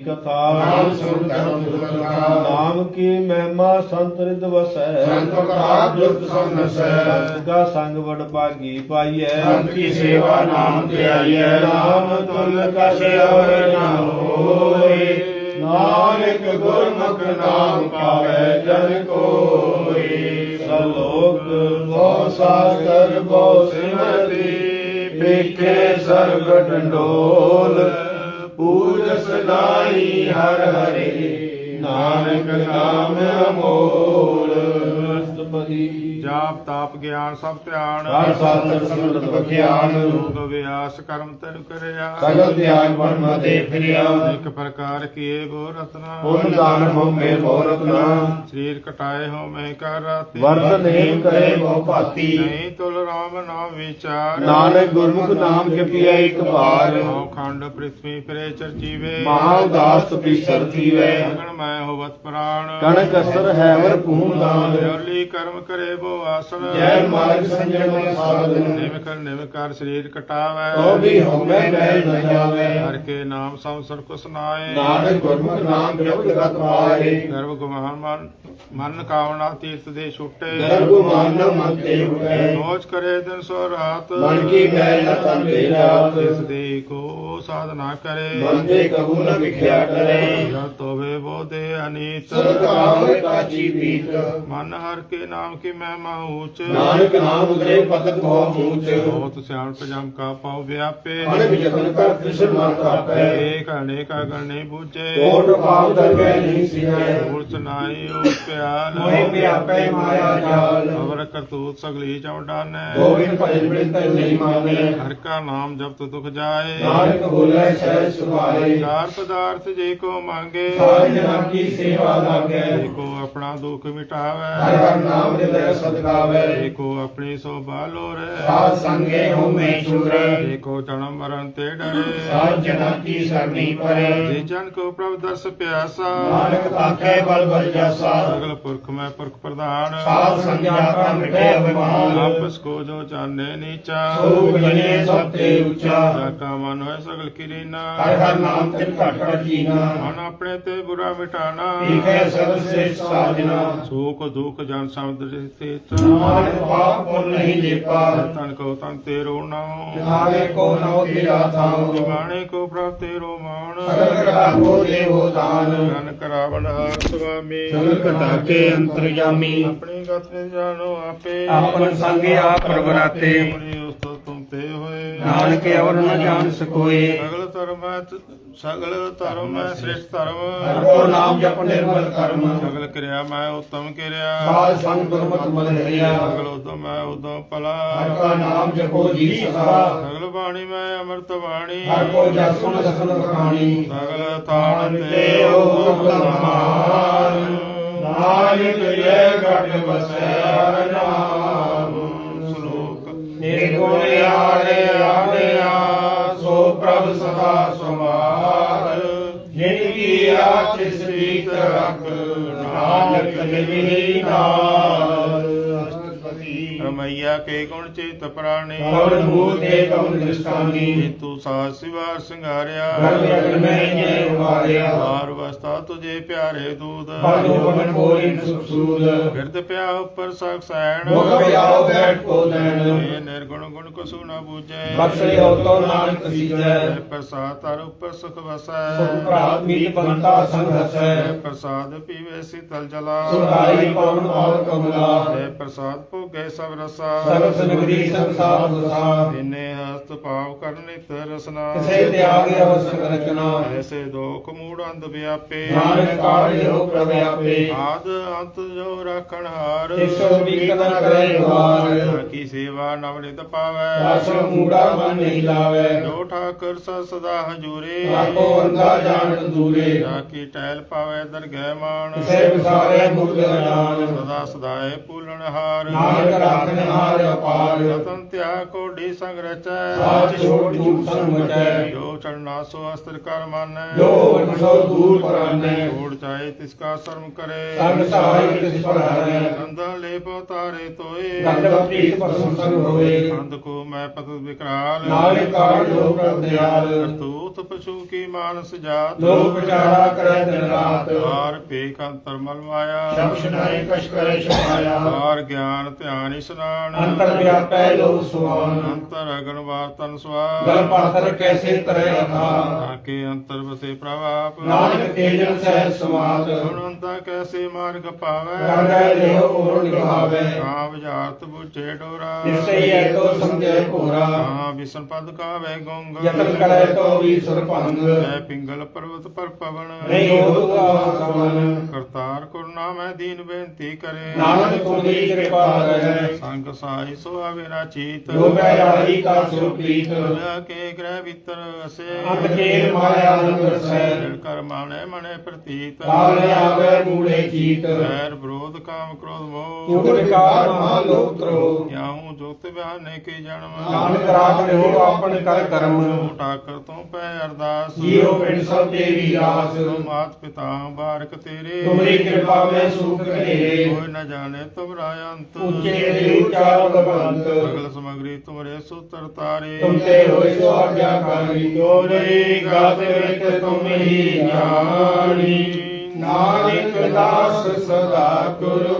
ਕਥਾ ਨਾਮ ਕੀ ਮਹਿਮਾ ਸੰਤ ਰਿਦ ਵਸੈ? ਸੰਤ ਕਾ ਦੁਰਤ ਸਭ ਨਸੈ ਸੰਤ ਕਾ ਸੰਗ ਵਡ ਭਾਗੀ ਪਾਈਐ। ਸੰਤ ਕੀ ਸੇਵਾ ਨਾਮ ਤੇ ਆਈਐ ਨਾਮ ਤੁਲ ਕਛ ਅਵਰ ਨਾ ਹੋਏ। ਨਾਨਕ ਗੁਰਮੁਖ ਨਾਮ ਪਾਵੈ ਜਨ ਕੋਈ ਸਲੋਕ ਬਹੁ ਸਾਗਰ ਬਹੁ ਸਿਮਰਤੀ ਪੇਖੇ ਸਰਬ ਡੰਡੋਲ ਸਦਾਈ ਹਰ ਹਰੇ ਨਾਨਕ ਨਾਮ ਅਮੋਲ ਅਸ਼ਟਪਦੀ ਜਾਪ ਤਾਪ ਗਿਆਨ ਸਭ ਧਿਆਨ। ਹਰ ਸਾਧਨ ਸਿਮਰਤ ਬਖਿਆਨ ਯੋਗ ਅਭਿਆਸ ਕਰਮ ਤਨ ਕਰਿਆ। ਸਗਲ ਧਿਆਨ ਬਨ ਮਤੇ ਫਿਰਿਆ। ਇੱਕ ਪ੍ਰਕਾਰ ਕੀਏ ਬੋ ਰਤਨਾ। ਪੁੰਨ ਦਾਨ ਹੋਮੇ ਬਹੁ ਰਤਨਾ। ਸਰੀਰ ਕਟਾਏ ਹੋ ਮੈਂ ਕਰ ਰਾਤੀ। ਵਰਤ ਨੇਮ ਕਰੇ ਬਹੁ ਭਾਤੀ। ਨਹੀਂ ਤੁਲ ਰਾਮ ਨਾਮ ਵਿਚਾਰ। ਨਾਨਕ ਗੁਰਮੁਖ ਨਾਮ ਜਪਿਆ ਇੱਕ ਵਾਰ। ਹਉ ਖੰਡ ਪ੍ਰਿਥਵੀ ਫਿਰੇ ਚਰਜੀਵੇ ਮਹਾ ਉਦਾਸ ਤੁਪੀਸਰ ਥੀਵੈ ਅਗਣ ਮੈਂ ਹੋਵਤ ਪ੍ਰਾਣ। ਕਣਕ ਅਸਰ ਹੈਵਰ ਭੂਮ ਦਾਨ। ਜੋਲੀ ਕਰਮ ਕਰੇ ਬੋ ਆਸਨ। ਜੈ ਮਾਰਗ ਸੰਜਮ ਸਾਧਨ। ਨਿਮਕ ਨਿਮਕਾਰ ਸਰੀਰ ਕਟਾਵੇ। ਤੋ ਵੀ ਹੋਮੈ ਮੈਲ ਨ ਜਾਵੇ। ਹਰ ਕੇ ਨਾਮ ਸੰਸਰ ਕੁ ਸੁਨਾਏ ਨਾਨਕ ਗੁਰਮੁਖ ਨਾਮ ਜਪਤ ਗਤ ਪਾਏ। ਗਰਭ ਗੁਮਾਨ ਮਨ ਮਨ ਕਾਵਣਾ ਤੀਰਥ ਦੇ ਛੁੱਟੇ। ਗਰਭ ਮਾਨ ਮਨ ਤੇ ਉਠੈ ਮੋਜ ਕਰੇ ਦਿਨ ਸੋ ਰਾਤ। ਮਨ ਕੀ ਮੈਲ ਨ ਤਨ ਦੇ ਰਾਤ। ਇਸ ਦੇ ਕੋ ਸਾਧਨਾ ਕਰੇ। ਮਨ ਤੇ ਕਬੂ ਨ ਵਿਖਿਆ ਕਰੇ। ਤੋਵੇ ਬੋਦੇ ਅਨੀਤ। ਸਰਬ ਕਾਮੇ ਕਾਚੀ ਪੀਤ। ਮਨ ਹਰ ਕੇ ਨਾਮ ਕੀ ਮਹਿਮਾ ਊਚ ਨਾਨਕ ਨਾਮ ਉਦਰੇ ਪਤਕ ਬਹੁ ਮੂਚ ਬਹੁਤ ਸਿਆਣ ਪਜਮ ਕਾ ਪਾਉ ਵਿਆਪੇ। ਮਨ ਵਿਜਤਨ ਕਰ ਕ੍ਰਿਸ਼ਨ ਮਨ ਕਾਪੈ ਏਕ ਅਨੇਕ ਗਣ ਨਹੀਂ ਬੂਝੇ। ਕੋਟ ਪਾਪ ਦਰਗਹਿ ਨਹੀਂ ਸਿਜੈ ਮੂਲ ਸੁਨਾਈ ਓ ਪਿਆਲ। ਮੋਹਿ ਵਿਆਪੈ ਮਾਇਆ ਜਾਲ। ਅਵਰ ਕਰਤੂਤ ਸਗਲੀ ਚੌਡਾਨੈ ਗੋਬਿੰਦ ਭਜਨ ਬਿਨ ਤੈ ਨਹੀਂ ਮਾਨੇ। ਹਰ ਕਾ ਨਾਮ ਜਪਤ ਦੁਖ ਜਾਏ। ਨਾਨਕ ਬੋਲੇ ਸਹਿ ਸੁਭਾਏ। ਚਾਰ ਪਦਾਰਥ ਜੇ ਕੋ ਮੰਗੇ। ਸਾਧ ਜਨਾਂ ਕੀ ਸੇਵਾ ਲਾਗੈ। ਜੇ ਕੋ ਆਪਣਾ ਦੁਖ ਹਰ ਮਿਟਾਵੇ। ਹਰ ਨਾਮ ਦੇ ਲੈ ਸਦਕਾਵੇ। ਜੇ ਕੋ ਆਪਣੀ ਸੋਭਾ ਲੋਰੇ। ਸਾਧ ਸੰਗੇ ਹੋਮੇ ਚੂਰੇ ਜੇ ਕੋ ਜਨਮ ਮਰਨ ਤੇ ਡਰੇ। ਸਾਧ ਜਨਾਂ ਕੀ ਸਰਨੀ ਪਰੇ। ਜੇ ਜਨ ਕੋ ਪ੍ਰਭ ਦਰਸ ਪਿਆਸਾ। ਨਾਨਕ ਤਾਕੇ ਬਲ ਬਲ ਜਾਸਾ। ਸਗਲ ਪੁਰਖ ਮੈਂ ਪੁਰਖ ਪ੍ਰਧਾਨ। ਸਾਧ ਸੰਗਿਆ ਕਾ ਮਿਟੇ ਅਭਿਮਾਨ। ਆਪਸ ਕੋ ਜੋ ਚਾਨੇ ਨੀਚਾ। ਸੋਗ ਜਨੇ ਸਭ ਤੇ ਉੱਚਾ। ਕਾ ਮਨ ਹੋਏ ਸਗਲ ਕਿਰੀਨਾ। ਹਰ ਹਰ ਨਾਮ ਤੇ ਘਟ ਘਟ ਜੀਨਾ। ਮਨ ਆਪਣੇ ਤੇ ਬੁਰਾ ਮਿਟਾਨਾ। ਈਖੈ ਸਭ ਸ੍ਰੇਸ਼ਟ ਸਾਜਨਾ। ਸੁਖ ਦੁਖ ਜਨ ਸਮੁੰਦਰ ਤੇ ਨਾਨਕ ਪਾਪ ਪੁੰਨ ਨਹੀਂ ਲੇਪਾ ਤਨ ਕੋ ਤਨ ਤੇਰੋ ਨਾਉ ਆਵੇ ਕੋ ਨਉ ਤੇਰਾ ਥਾਉ। ਬਾਣੇ ਕੋ ਪ੍ਰਭ ਤੇਰੋ ਮਾਣ। ਸਗਲ ਕੋ ਦੇਵੋ ਦਾਨ। ਜਨ ਕਰਾਵਣ ਹਾਰ ਸੁਆਮੀ। ਸਗਲ ਕਟਾ ਕੇ ਅੰਤਰਜਾਮੀ ਆਪਣੀ ਗਤ ਨੇ ਜਾਣੋ ਆਪੇ। ਆਪਨ ਸੰਗੇ ਆਪ ਪ੍ਰਗਰਾਤੇ ਆਪਣੀ ਉਸਤਤ ਤੁਮ ਤੇ ਹੋਏ। ਨਾਨਕ ਅਵਰ ਨ ਜਾਣ ਸਕੋਏ। ਸਗਲ ਧਰਮ ਹੈ ਸਗਲ ਧਰਮ ਹੈ ਸ੍ਰੇਸ਼ਟ ਹਰ ਧਰਮ ਕੋ ਨਾਮ ਜਪ ਨਿਰਮਲ ਕਰਮ। ਸਗਲ ਕਿਰਿਆ ਮੈਂ ਉਤਮ ਕਿਰਿਆ। ਸਾਧ ਸੰਗ ਗੁਰਮਤਿ ਮਨ ਹਰਿਆ ਸਗਲ ਉਦਮ ਮੈਂ ਉਦਮ ਭਲਾ। ਹਰ ਕਾ ਨਾਮ ਜਪੋ ਜੀ ਸਦਾ। ਸਗਲ ਬਾਣੀ ਮੈਂ ਅੰਮ੍ਰਿਤ ਬਾਣੀ। ਹਰ ਕੋ ਜਸ ਸੁਨ ਸਸਨ ਕਹਾਣੀ। ਸਗਲ ਤਾਣ ਤੇ ਤੇ ਓਮ ਤਮਾਨ ਨਾਨਕ ਘਟ ਵਸੈ ਨਾਮ ਨਿਰਗੁਣ ਆੜੇ ਆੜਿਆ ਸੋ ਪ੍ਰਭ ਸਦਾ ਸਮਾਰ ਜਿਨ ਕੀ ਆਚ ਸ੍ਰੀ ਰਖ ਨਾਨਕ ਨਿਵੀ ਨਾਲ ਰਮਈਆ ਕੇ ਗੁਣ ਚਿਤ ਪ੍ਰਾਣੀ। ਕਵਨ ਭੂਤ ਏਕਮ ਦ੍ਰਿਸ਼ਟਾਨੀ ਤੂੰ ਸਾਜ ਸਿਵਾਰ ਸਿੰਗਾਰਿਆ। ਗਰਭ ਜਗ ਮੈਂ ਜੈ ਉਵਾਰਿਆ ਹਾਰ ਵਸਤਾ ਤੁਝੇ ਪਿਆਰੇ ਦੂਤ। ਸੂਦ। ਫਿਰਦ ਪਿਆ ਉੱਪਰ ਸਖ ਸੈਣ। ਮੁਖ ਪਿਆਓ ਬੈਠ ਕੋ ਨਿਰਗੁਣ ਗੁਣ ਕੋ ਸੁਣਾ ਬੂਝੈ। ਬਖਸ਼ੇ ਹੋ ਤੋ ਨਾਨਕ ਸੀਜੈ। ਪ੍ਰਸਾਦ ਤਰ ਉੱਪਰ ਸੁਖ ਵਸੈ। ਸੁਖ ਪ੍ਰਾਤ ਮੀਤ ਬੰਤਾ ਸੰਗ ਹਸੈ। ਪ੍ਰਸਾਦ ਪੀਵੇ ਸੀਤਲ ਜਲਾ। ਸੁਖਾਈ ਪਵਨ ਪਾਵ ਕਮਲਾ। ਹੈ ਪ੍ਰਸਾਦ ਭੋਗੇ ਸਭ ਰਸਾ। ਸਰਬ ਸੰਗਰੀ ਸੰਸਾਰ ਦਸਾ ਇਨੇ ਹਸਤ ਭਾਵ ਕਰਨ ਨਿਤ ਰਸਨਾ। ਕਿਸੇ ਤਿਆਗ ਅਵਸਰ ਰਚਨਾ। ਐਸੇ ਦੋਖ ਮੂੜ ਅੰਧ ਵਿਆਪੇ। ਨਾਨਕ ਕਾਰਜ ਹੋ ਪ੍ਰਵਿਆਪੇ ਆਦ ਅੰਤ ਜੋ ਰੱਖਣ ਹਾਰ। ਤਿਸੋ ਵਿਕਨ ਕਰੇ ਵਾਰ। ਕੀ ਸੇਵਾ ਨਵਨਿਤ ਪਾਵੈ। ਰਸ ਮੂੜਾ ਮਨ ਨਹੀਂ ਲਾਵੇ। ਜੋ ਠਾਕਰ ਸਦਾ ਸਦਾ ਹਜੂਰੇ। ਆਪੋ ਅੰਧਾ ਜਾਣਤ ਦੂਰੇ ਜਾ ਕੀ ਟਹਿਲ ਪਾਵੇ ਦਰਗਹਿ ਮਾਨ ਕਿਸੇ ਵਿਸਾਰੇ ਮੁਕਤ ਜਾਣ ਸਦਾ ਸਦਾਏ ਪੂਲਣ ਹਾਰ। ਨਾਨਕ ਰਾਖਨ ਹਾਰ ਅਪਾਰ। ਰਤਨ ਧਿਆ ਕੋਡੀ ਸੰਗ ਰਚੈ। ਸਾਚ ਛੋੜ ਝੂਠ ਸੰਗ ਜੋ ਚੜਨਾ ਸੋ ਅਸਤਰ ਕਰ ਮਾਨੈ। ਜੋ ਅਨਸੋ ਦੂਰ ਪਰਾਨੈ। ਛੋੜ ਚਾਹੇ ਤਿਸ ਕਾ ਸ਼ਰਮ ਕਰੇ। ਸੰਗ ਸਹਾਇ ਤਿਸ ਪਰ ਹਰੈ ਕੰਦਾ ਲੈ ਤਾਰੇ ਤੋਏ। ਪ੍ਰੀਤ ਪਸੰਦ ਸੰਗ ਹੋਏ ਅੰਧ ਕੋ ਮੈਂ ਪਤ ਵਿਕਰਾਲ। ਨਾਨਕ ਕਾੜ ਜੋ ਪ੍ਰਭ ਦਿਆਲ ਕਰਤੂਤ ਪਸ਼ੂ ਕੀ ਮਾਨਸ ਜਾਤ। ਲੋਕ ਵਿਚਾਰਾ ਕਰੈ ਦਿਨ ਰਾਤ। ਹਾਰ ਪੇਖ ਅੰਤਰ ਮਲ ਮਾਇਆ। ਸ਼ਬਦ ਨਾਇ ਕਛ ਕਰੈ ਛਮਾਇਆ ਹਾਰ ਗਿਆਨ ਧਿਆਨ ਇਸਨਾਨ ਅੰਤਰ ਵਿਆਪੈ ਲੋਕ ਸੁਆਨ। ਅੰਤਰ ਅਗਨ ਵਾਰ ਤਨ ਸਵਾਰ। ਗਲ ਪਾਤਰ ਕੈਸੇ ਤਰੈ ਅਥਾ। ਤਾਕੇ ਅੰਤਰ ਵਸੇ ਪ੍ਰਭਾਪ। ਨਾਨਕ ਤੇਜਨ ਸਹਿ ਸਮਾਤ ਗੁਣਵੰਤਾ ਕੈਸੇ ਮਾਰਗ ਪਾਵੈ। ਕਰੈ ਲਿਓ ਓਰ ਨਿਭਾਵੈ। ਕਾਮ ਵਿਚਾਰਤ ਬੁਝੇ ਡੋਰਾ। ਇਸਈ ਐ ਤੋ ਸਮਝੈ ਭੋਰਾ ਹਾਂ ਵਿਸ਼ਨ ਪਦ ਕਾਵੇ ਗੁੰਗ। ਯਤਨ ਕਰੈ ਤੋ ਵੀ ਸੁਰਭੰਗ ਜੈ ਪਿੰਗਲ ਪਰਵਤ ਪਰ ਪਵਨ। ਨਹੀਂ ਹੋਤ ਆਸਮਨ ਕਰਤਾਰ ਕਰੁਣਾ ਮੈਂ ਦੀਨ ਬੇਨਤੀ ਕਰੇ। ਨਾਨਕ ਤੁਮਰੀ ਕਿਰਪਾ ਰਹੈ ਸੰਗ ਸਾਈ ਸੋ ਆਵੇ ਨਾ ਚੀਤ ਜੋ ਮੈਂ ਆਈ ਕਾ ਸੁਪ੍ਰੀਤ ਲੈ ਕੇ ਗ੍ਰਹਿ ਵਿਤਰ ਅਸੇ। ਅੰਤ ਕੇਲ ਮਾਇਆ ਅੰਦਰ ਸਹਿ ਜਲ ਕਰ ਮਾਣੇ ਪ੍ਰਤੀਤ। ਕਾਲ ਆਵੇ ਮੂੜੇ ਚੀਤ। ਵੈਰ ਵਿਰੋਧ ਕਾਮ ਕ੍ਰੋਧ ਮੋਹ। ਚੁਗ ਵਿਕਾਰ ਮਹਾ ਲੋਕ ਤਰੋ ਜੋਤ ਬਿਆਨੇ ਕੀ ਜਨਮ ਨਾਨਕ ਰਾਖ ਲਿਓ ਆਪਨ ਕਰ ਕਰਮ। ਟਾਕਰ ਤੋਂ ਪੈ ਅਰਦਾਸ। ਜੀਉ ਪਿੰਡ ਸਭ ਤੇਰੀ ਆਸ ਤੋ ਮਾਤ ਪਿਤਾ ਬਾਰਕ ਤੇਰੇ। ਤੁਮਰੀ ਕਿਰਪਾ ਮੈਂ ਸੁਖ ਘੇਰੇ ਕੋਈ ਨ ਜਾਣੇ ਤੁਮਰਾ ਅੰਤ। ਉੱਚੇ ਤੇ ਉੱਚਾ ਭਗਵੰਤ ਸਗਲ ਸਮਗਰੀ ਤੁਮਰੇ ਸੂਤਰ ਤਾਰੇ। ਤੁਮ ਤੇ ਹੋਏ ਸੋ ਆਗਿਆਕਾਰੀ ਤੋਰੇ ਗਾਤੇ ਵਿੱਚ ਤੁਮ ਹੀ ਗਿਆਨੀ ਨਾਨਕ ਦਾਸ ਸਦਾ ਕੁਰਬਾਨੀ